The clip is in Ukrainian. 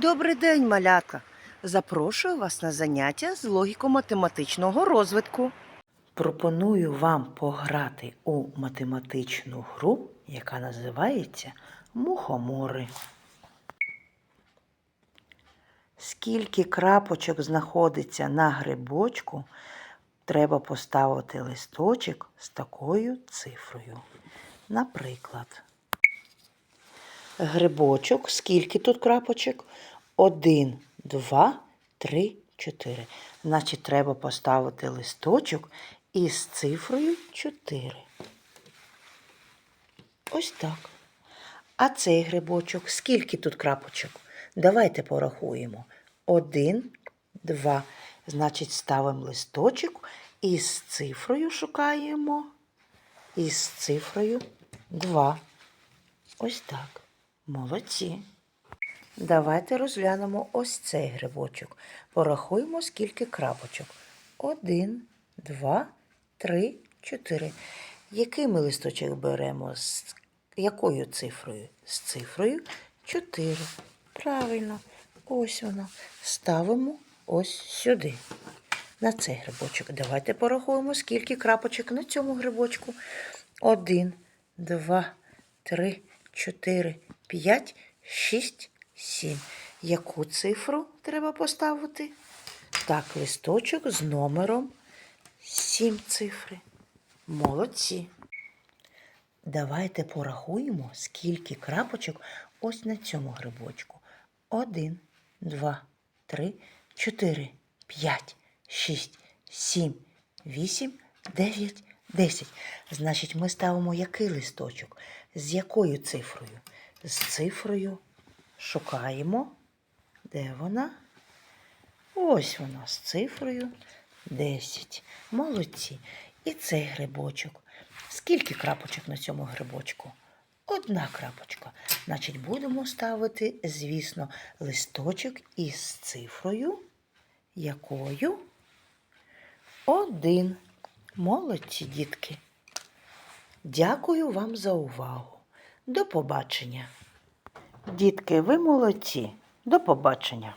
Добрий день, малятка! Запрошую вас на заняття з логіко-математичного розвитку. Пропоную вам пограти у математичну гру, яка називається Мухомори. Скільки крапочок знаходиться на грибочку, треба поставити листочок з такою цифрою. Наприклад, грибочок, скільки тут крапочок? Один, два, три, чотири. Значить, треба поставити листочок із цифрою 4. Ось так. А цей грибочок, скільки тут крапочок? Давайте порахуємо. Один, два. Значить, ставимо листочок і з цифрою шукаємо. І з цифрою 2. Ось так. Молодці. Давайте розглянемо ось цей грибочок. Порахуємо, скільки крапочок. Один, два, три, чотири. Який ми листочок беремо? З якою цифрою? З цифрою 4. Правильно. Ось воно. Ставимо ось сюди. На цей грибочок. Давайте порахуємо, скільки крапочок на цьому грибочку. Один, два, три, чотири, п'ять, шість, сім. Яку цифру треба поставити? Так, листочок з номером сім цифри. Молодці. Давайте порахуємо, скільки крапочок ось на цьому грибочку. Один, два, три, чотири, п'ять, шість, сім, вісім, дев'ять, десять. Значить, ми ставимо який листочок? З якою цифрою? З цифрою шукаємо. Де вона? Ось вона з цифрою 10. Молодці. І цей грибочок. Скільки крапочок на цьому грибочку? Одна крапочка. Значить, будемо ставити, звісно, листочок із цифрою, якою один. Молодці, дітки. Дякую вам за увагу. До побачення. Дітки, ви молодці. До побачення.